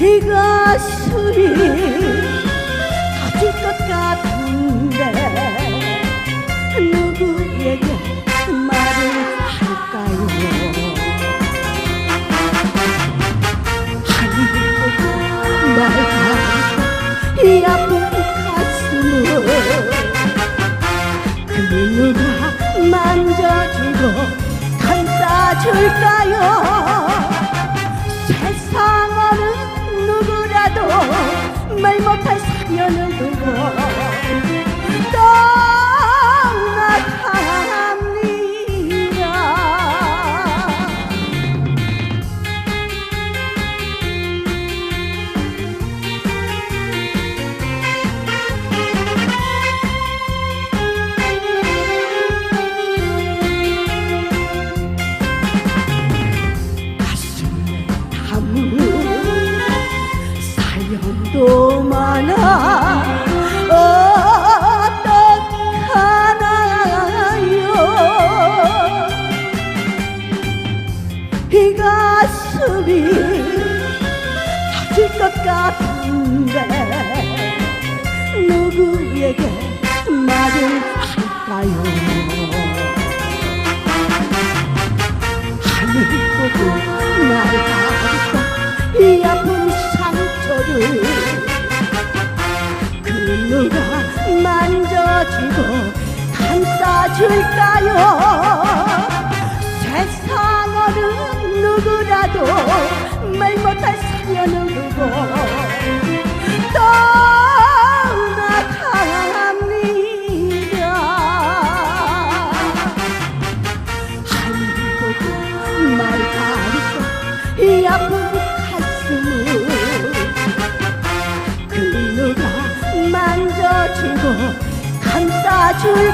비가 술이 터질 것 같은데 또 많아. 어떡하나요? 이 가슴이 터질 것 같은데 누구에게 말을 할까요? 누가 만져주고 감싸줄까요? to